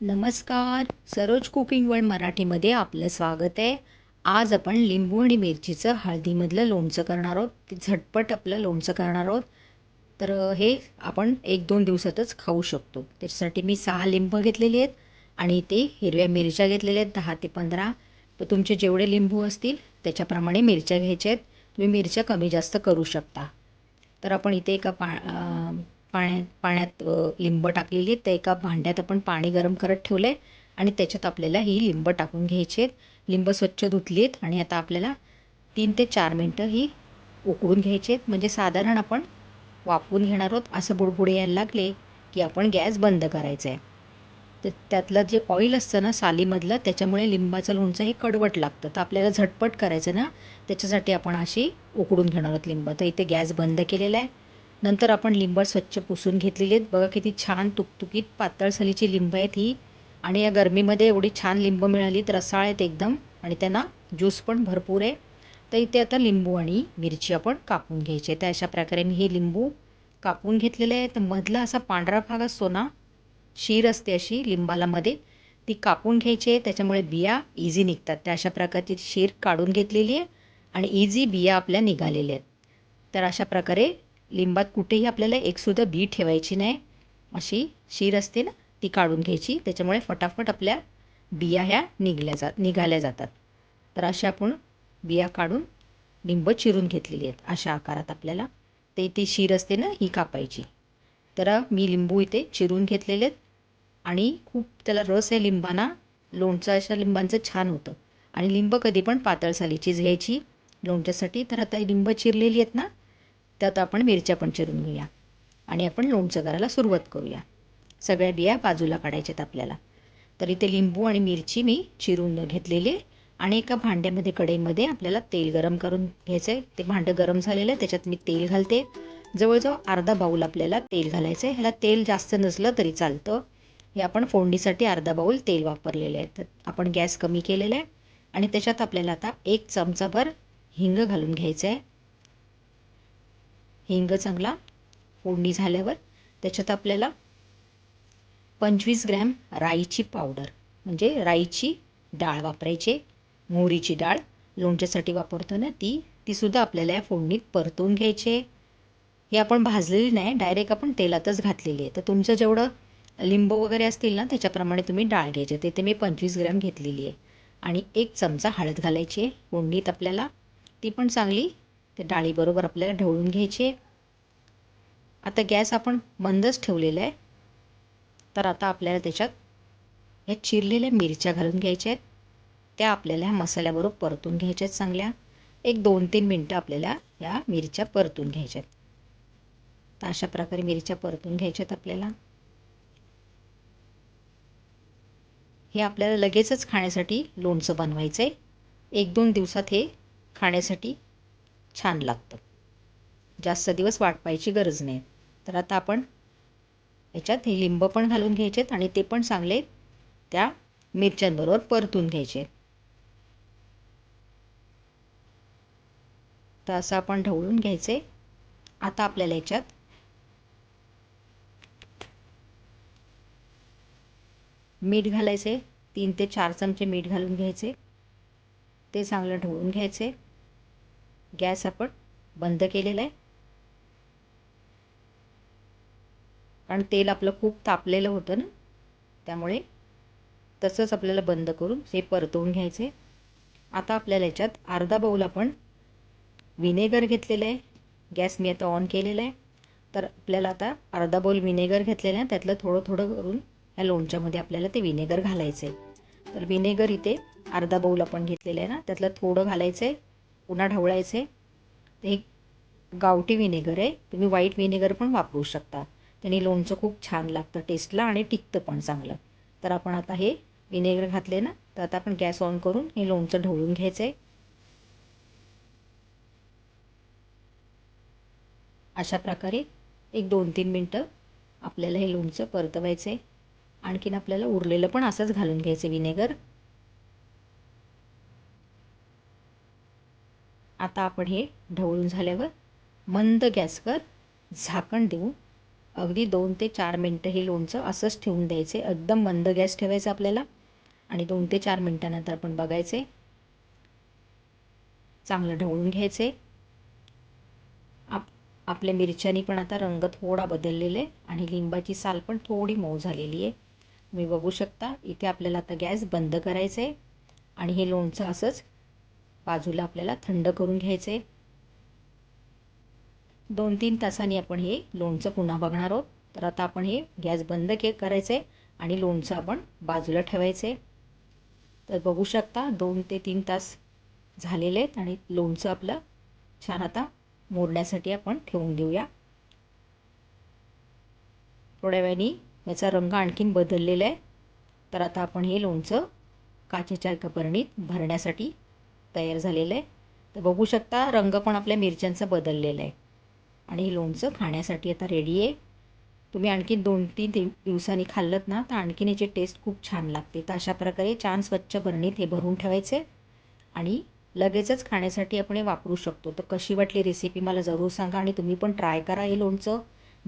नमस्कार. Saroj cooking world मराठीमध्ये आपलं स्वागत आहे. आज आपण लिंबू आणि मिरचीचं हळदीमधलं लोणचं करणार आहोत. ते झटपट आपलं लोणचं करणार आहोत. तर हे आपण एक दोन दिवसातच खाऊ शकतो. त्याच्यासाठी मी सहा लिंब घेतलेली आहेत आणि ते हिरव्या मिरच्या घेतलेल्या आहेत दहा ते पंधरा. तर तुमचे जेवढे लिंबू असतील त्याच्याप्रमाणे मिरच्या घ्यायच्या आहेत. तुम्ही मिरच्या कमी जास्त करू शकता. तर आपण इथे एका पा पाण्यात पाण्यात लिंब टाकलेली आहेत. त्या एका भांड्यात आपण पाणी गरम करत ठेवलं आहे आणि त्याच्यात आपल्याला ही लिंब टाकून घ्यायची आहेत. लिंब स्वच्छ धुतली आहेत आणि आता आपल्याला तीन ते चार मिनटं ही उकळून घ्यायची आहेत. म्हणजे साधारण आपण वापरून घेणार आहोत. असं बुडबुडे यायला लागले की आपण गॅस बंद करायचं आहे तर त्यातलं जे ऑइल असतं ना सालीमधलं त्याच्यामुळे लिंबाचं लोणचं हे कडवट लागतं. तर आपल्याला झटपट करायचं ना त्याच्यासाठी आपण अशी उकडून घेणार आहोत लिंब. तर इथे गॅस बंद केलेला आहे. नंतर आपण लिंब स्वच्छ पुसून घेतलेली आहेत. बघा किती छान तुकतुकीत पातळ सलीची लिंब आहेत ही. आणि या गरमीमध्ये एवढी छान लिंब मिळाली तर रसाळ आहेत एकदम. आणि त्यांना ज्यूस पण भरपूर आहे. तर इथे आता लिंबू आणि मिरची आपण कापून घ्यायची तर अशा प्रकारे मी हे लिंबू कापून घेतलेले आहे तर मधला असा पांढरा भाग असतो ना शीर असते अशी लिंबाला मध्ये ती कापून घ्यायची आहे. त्याच्यामुळे बिया इझी निघतात. त्या अशा प्रकारची शीर काढून घेतलेली आहे. आणि इझी बिया आपल्या निघालेल्या आहेत. तर अशा प्रकारे लिंबात कुठेही आपल्याला एकसुद्धा बी ठेवायची नाही. अशी शीर असते ना ती काढून घ्यायची. त्याच्यामुळे फटाफट आपल्या बिया ह्या निघल्या जात निघाल्या जातात. तर अशा आपण बिया काढून लिंब चिरून घेतलेली आहेत. अशा आकारात आपल्याला ते ती शीर असते ना ही कापायची. तर मी लिंबू इथे चिरून घेतलेले आहेत. आणि खूप त्याला रस आहे लिंबाना. लोणचं अशा लिंबांचं छान होतं. आणि लिंब कधी पण पातळ सालीचीच घ्यायची. लोणच्यासाठी तर आता लिंब चिरलेली आहेत ना त्यात आपण मिरच्या पण चिरून घेऊया. आणि आपण लोणचं करायला सुरुवात करूया. सगळ्या बिया बाजूला काढायच्यात आपल्याला. तर इथे लिंबू आणि मिरची मी चिरून घेतलेली आहे. आणि एका भांड्यामध्ये कढईमध्ये आपल्याला तेल गरम करून घ्यायचं आहे ते भांडं गरम झालेलं आहे त्याच्यात मी तेल घालते. जवळजवळ अर्धा बाऊल आपल्याला तेल घालायचं आहे ह्याला तेल जास्त नसलं तरी चालतं. हे आपण फोडणीसाठी अर्धा बाऊल तेल वापरलेले आहे तर आपण गॅस कमी केलेला आहे. आणि त्याच्यात आपल्याला आता एक चमचाभर हिंग घालून घ्यायचं आहे हिंग चांगला फोडणी झाल्यावर त्याच्यात आपल्याला पंचवीस ग्रॅम राईची पावडर म्हणजे राईची डाळ वापरायची. मोहरीची डाळ लोणच्यासाठी वापरतो ना ती तीसुद्धा आपल्याला या फोडणीत परतून घ्यायची. हे आपण भाजलेली नाही डायरेक्ट आपण तेलातच घातलेली आहे. तर तुमचं जेवढं लिंबू वगैरे असतील ना त्याच्याप्रमाणे तुम्ही डाळ घ्यायची. ते ते मी पंचवीस ग्रॅम घेतलेली आहे. आणि एक चमचा हळद घालायची आहे. फोडणीत आपल्याला ती पण चांगली ते डाळीबरोबर आपल्याला ढवळून घ्यायची आता गॅस आपण बंदच ठेवलेला आहे. तर आता आपल्याला त्याच्यात ह्या चिरलेल्या मिरच्या घालून घ्यायच्या आहेत. त्या आपल्याला ह्या मसाल्याबरोबर परतून घ्यायच्या आहेत चांगल्या. एक दोन तीन मिनटं आपल्याला ह्या मिरच्या परतून घ्यायच्या आहेत. तर अशा प्रकारे मिरच्या परतून घ्यायच्या आहेत आपल्याला. हे आपल्याला लगेचच खाण्यासाठी लोणचं बनवायचं आहे एक दोन दिवसात हे खाण्यासाठी छान लागतं. जास्त दिवस वाट पाहायची गरज नाही. तर आता आपण याच्यात हे लिंब पण घालून घ्यायचे आहेत आणि ते पण चांगले त्या मिरच्यांबरोबर परतून घ्यायचे. तर असं आपण ढवळून घ्यायचे. आता आपल्याला याच्यात मीठ घालायचे. तीन ते चार चमचे मीठ घालून घ्यायचे. ते चांगलं ढवळून घ्यायचे. गॅस आपण बंद केलेला आहे. कारण तेल आपलं खूप तापलेलं होतं ना त्यामुळे तसंच आपल्याला बंद करून हे परतवून घ्यायचे. आता आपल्याला याच्यात अर्धा बाऊल आपण विनेगर घेतलेलं आहे. गॅस मी आता ऑन केलेला आहे. तर आपल्याला आता अर्धा बाऊल विनेगर घेतलेलं आहे. त्यातलं थोडं थोडं करून ह्या लोणच्यामध्ये आपल्याला ते विनेगर घालायचं आहे तर विनेगर इथे अर्धा बाऊल आपण घेतलेलं आहे ना त्यातलं थोडं घालायचं आहे पुन्हा ढवळायचे. ते गावठी विनेगर आहे. तुम्ही व्हाईट विनेगर पण वापरू शकता. त्याने लोणचं खूप छान लागतं टेस्टला आणि टिकतं पण चांगलं. तर आपण आता हे विनेगर घातले ना तर आता आपण गॅस ऑन करून हे लोणचं ढवळून घ्यायचं आहे अशा प्रकारे एक दोन तीन मिनटं आपल्याला हे लोणचं परतवायचं आहे आणखीन आपल्याला उरलेलं पण असंच घालून घ्यायचं विनेगर आता आपण हे ढवळून झाल्यावर मंद गॅसवर झाकण देऊन अगदी दोन ते चार मिनटं हे लोणचं असंच ठेवून द्यायचे. एकदम मंद गॅस ठेवायचा आपल्याला. आणि दोन ते चार मिनटानंतर आपण बघायचे. चांगलं ढवळून घ्यायचे. आप आपल्या मिरच्यांनी पण आता रंग थोडा बदललेला आहे आणि लिंबाची साल पण थोडी मऊ झालेली आहे. तुम्ही बघू शकता इथे आपल्याला आता गॅस बंद करायचं आहे आणि हे लोणचं असंच बाजूला आपल्याला थंड करून घ्यायचं. आहे दोन तीन तासांनी आपण हे लोणचं पुन्हा बघणार आहोत. तर आता आपण हे गॅस बंद के करायचं आहे आणि लोणचं आपण बाजूला ठेवायचं. आहे तर बघू शकता दोन ते तीन तास झालेले आहेत आणि लोणचं आपलं छान आता मोडण्यासाठी आपण ठेवून देऊया. थोड्या वेळाने याचा रंग आणखीन बदललेला आहे. तर आता आपण हे लोणचं काचेच्या कपरणीत भरण्यासाठी तयार झालेलं आहे. तर बघू शकता रंग पण आपल्या मिरच्यांचा बदललेला आहे. आणि हे लोणचं खाण्यासाठी आता रेडी आहे. तुम्ही आणखी दोन तीन दिवसांनी खाल्लत ना तर आणखीन याची टेस्ट खूप छान लागते. तर अशा प्रकारे छान स्वच्छ भरणीत हे भरून ठेवायचे. आणि लगेचच खाण्यासाठी आपण हे वापरू शकतो. तर कशी वाटली रेसिपी मला जरूर सांगा आणि तुम्ही पण ट्राय करा हे लोणचं.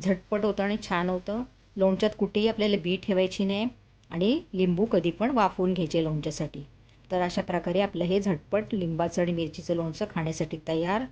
झटपट होतं आणि छान होतं. लोणच्यात कुठेही आपल्याला बी ठेवायची नाही. आणि लिंबू कधी पण वाफवून घ्यायचे लोणच्यासाठी. तर अशा प्रकारे आपलं हे झटपट लिंबाचं आणि मिरचीचं लोणचं खाण्यासाठी तयार